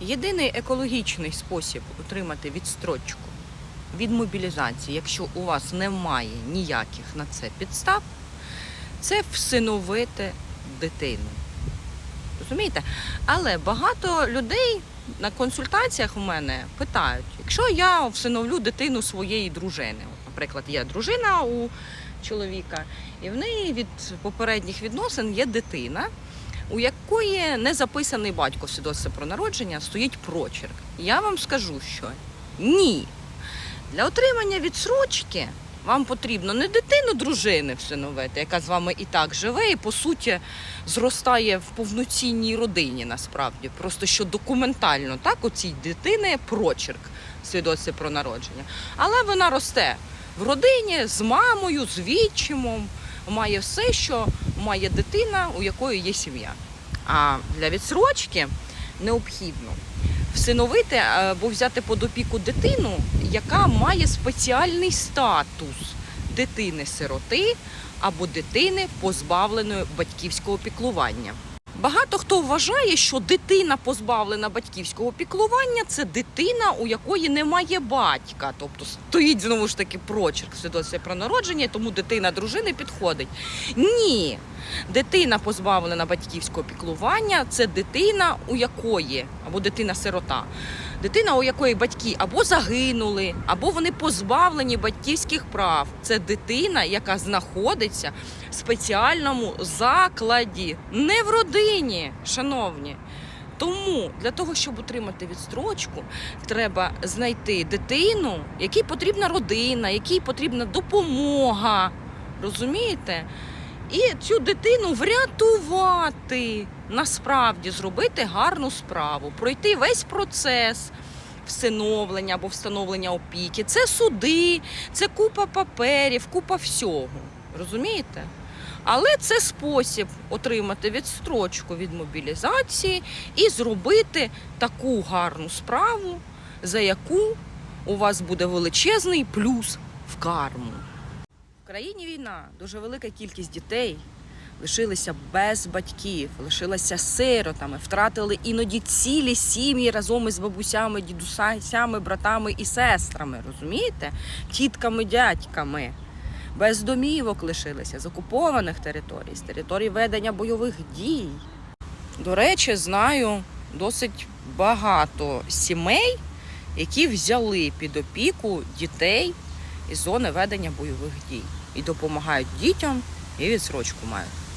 Єдиний екологічний спосіб отримати відстрочку від мобілізації, якщо у вас немає ніяких на це підстав, це всиновити дитину. Розумієте? Але багато людей на консультаціях у мене питають, якщо я всиновлю дитину своєї дружини, наприклад, є дружина у чоловіка, і в неї від попередніх відносин є дитина, у якої не записаний батько в свідоцтві про народження, стоїть прочерк. Я вам скажу, що ні. Для отримання відсрочки вам потрібно не дитину дружини всиновити, яка з вами і так живе, і по суті зростає в повноцінній родині насправді. Просто що документально так у цій дитини прочерк в свідоцтві про народження. Але вона росте в родині з мамою, з відчимом, має все, що має дитина, у якої є сім'я. А для відсрочки необхідно всиновити або взяти під опіку дитину, яка має спеціальний статус дитини-сироти або дитини, позбавленої батьківського піклування. Багато хто вважає, що дитина позбавлена батьківського піклування це дитина, у якої немає батька. Тобто стоїть знову ж таки прочерк свідоцтва про народження, тому дитина дружини підходить. Ні, дитина позбавлена батьківського піклування це дитина, у якої або дитина-сирота. Дитина, у якої батьки або загинули, або вони позбавлені батьківських прав. Це дитина, яка знаходиться в спеціальному закладі, не в родині, шановні. Тому для того, щоб отримати відстрочку, треба знайти дитину, якій потрібна родина, якій потрібна допомога. Розумієте? І цю дитину врятувати, насправді зробити гарну справу, пройти весь процес всиновлення або встановлення опіки. Це суди, це купа паперів, купа всього. Розумієте? Але це спосіб отримати відстрочку від мобілізації і зробити таку гарну справу, за яку у вас буде величезний плюс в карму. В країні війна дуже велика кількість дітей лишилися без батьків, лишилися сиротами, втратили іноді цілі сім'ї разом із бабусями, дідусями, братами і сестрами. Розумієте? Тітками, дядьками. Без домівок лишилися з окупованих територій, з територій ведення бойових дій. До речі, знаю досить багато сімей, які взяли під опіку дітей із зони ведення бойових дій і допомагають дітям і відсрочку мають.